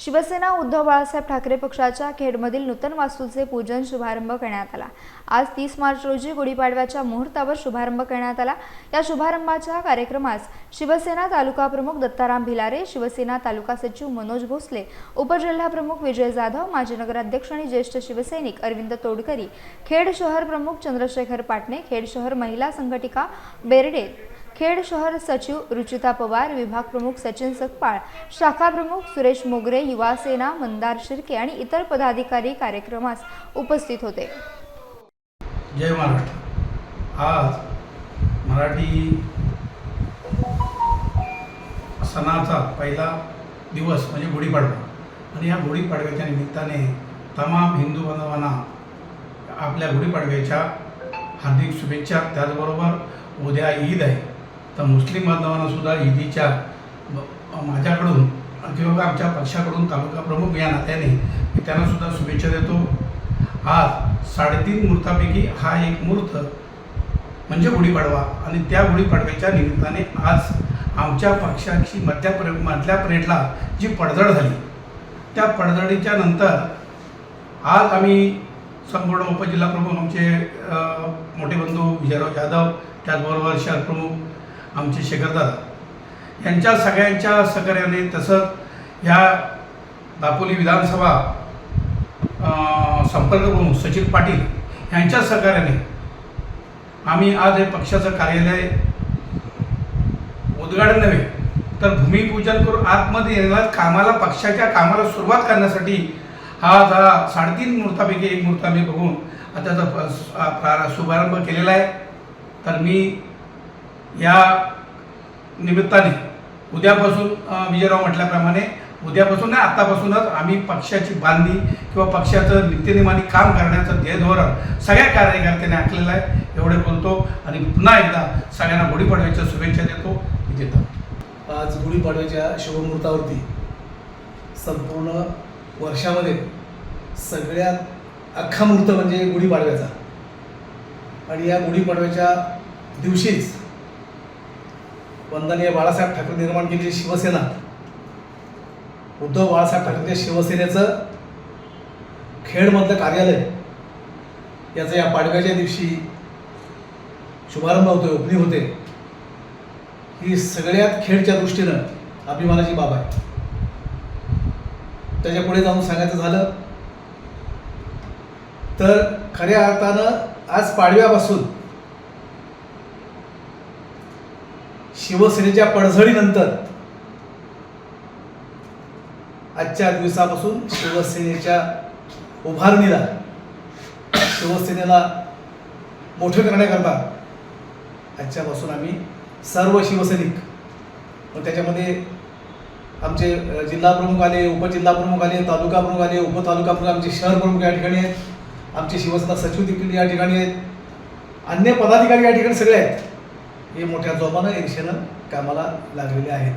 शिवसेना उद्धव बाळासाहेब ठाकरे पक्षाच्या खेडमधील नूतन वास्तूचे पूजन शुभारंभ करण्यात आला. आज तीस मार्च रोजी गुढीपाडव्याच्या मुहूर्तावर शुभारंभ करण्यात आला. या शुभारंभाच्या कार्यक्रमास शिवसेना तालुका प्रमुख दत्ताराम भिलारे शिवसेना तालुका सचिव मनोज भोसले उपजिल्हाप्रमुख विजय जाधव माजी नगराध्यक्ष आणि ज्येष्ठ शिवसैनिक अरविंद तोडकरी खेड शहर प्रमुख चंद्रशेखर पाटणे खेड शहर महिला संघटिका बेर्डे खेड शहर सचिव रुचिता पवार विभाग प्रमुख सचिन सकपाळ शाखा प्रमुख सुरेश मोगरे युवा सेना मंदार शिर्के आणि इतर पदाधिकारी कार्यक्रमास उपस्थित होते. जय महाराष्ट्र. आज मराठी सणाचा पहिला दिवस म्हणजे गुढीपाडवा. आणि या गुढीपाडव्याच्या निमित्ताने तमाम हिंदू बांधवांना आपल्या गुढीपाडव्याच्या हार्दिक शुभेच्छा. त्याचबरोबर उद्या ईद आहे. तर मुस्लिम बांधवांना सुद्धा ईदीच्या माझ्याकडून किंवा आमच्या पक्षाकडून तालुका प्रमुख या नात्याने मी त्यांना सुद्धा शुभेच्छा देतो. आज साडेतीन मुहूर्तापैकी हा एक मुहूर्त म्हणजे गुढीपाडवा आणि त्या गुढीपाडव्याच्या निमित्ताने आज आमच्या पक्षाची मधल्या परे मधल्या परेडला जी पडझड झाली त्या पडझडीच्या नंतर आज आम्ही संपूर्ण उपजिल्हा प्रमुख आमचे मोठे बंधू विजयराव जाधव त्याचबरोबर शहर प्रमुख आमचे शेखरदादा यांच्या सगळ्यांच्या सहकार्याने तसंच ह्या दापोली विधानसभा संपर्क प्रमुख सचिन पाटील यांच्या सहकार्याने आम्ही आज हे पक्षाचं कार्यालय उद्घाटन नव्हे तर भूमिपूजन करून आतमध्ये येणार कामाला पक्षाच्या कामाला सुरुवात करण्यासाठी हा हा साडेतीन मुहूर्तापैकी एक मुहूर्त आम्ही बघून आता त्याचा प्रारंभ शुभारंभ केलेला आहे. तर मी या निमित्ताने उद्यापासून विजयराव म्हटल्याप्रमाणे उद्यापासून नाही आत्तापासूनच आम्ही पक्षाची बांधणी किंवा पक्षाचं नित्यनेमाने काम करण्याचं ध्येयधोरण सगळ्या कार्यकर्त्यांनी आखलेलं आहे. एवढे बोलतो आणि पुन्हा एकदा सगळ्यांना गुढीपाडव्याच्या शुभेच्छा देतो. मी देतो आज गुढीपाडव्याच्या शुभमुहूर्तावरती संपूर्ण वर्षामध्ये सगळ्यात अख्खा मुहूर्त म्हणजे गुढीपाडव्याचा आणि या गुढीपाडव्याच्या दिवशीच वंदनीय बाळासाहेब ठाकरे निर्माण केलेली शिवसेना. उद्धव बाळासाहेब ठाकरेच्या शिवसेनेचं खेडमधलं कार्यालय. याचं या पाडव्याच्या दिवशी शुभारंभ होतोय ओपनिंग होते. ही सगळ्यात खेळच्या दृष्टीनं अभिमानाची बाब आहे. त्याच्या पुढे जाऊन सांगायचं झालं तर खऱ्या अर्थानं आज पाडव्यापासून शिवसेनेच्या पडझडीनंतर आजच्या दिवसापासून शिवसेनेच्या उभारणीला शिवसेनेला मोठं करण्याकरता आजच्यापासून आम्ही सर्व शिवसैनिक मग त्याच्यामध्ये आमचे जिल्हा प्रमुख आले उपजिल्हा प्रमुख आले तालुका प्रमुख आले उपतालुका प्रमुख आमचे शहर प्रमुख या ठिकाणी आहेत आमचे शिवसेना सचिव देखील या ठिकाणी आहेत अन्य पदाधिकारी या ठिकाणी सगळे आहेत. हे मोठ्या जोमानं रिक्षेनं कामाला लागलेले आहेत.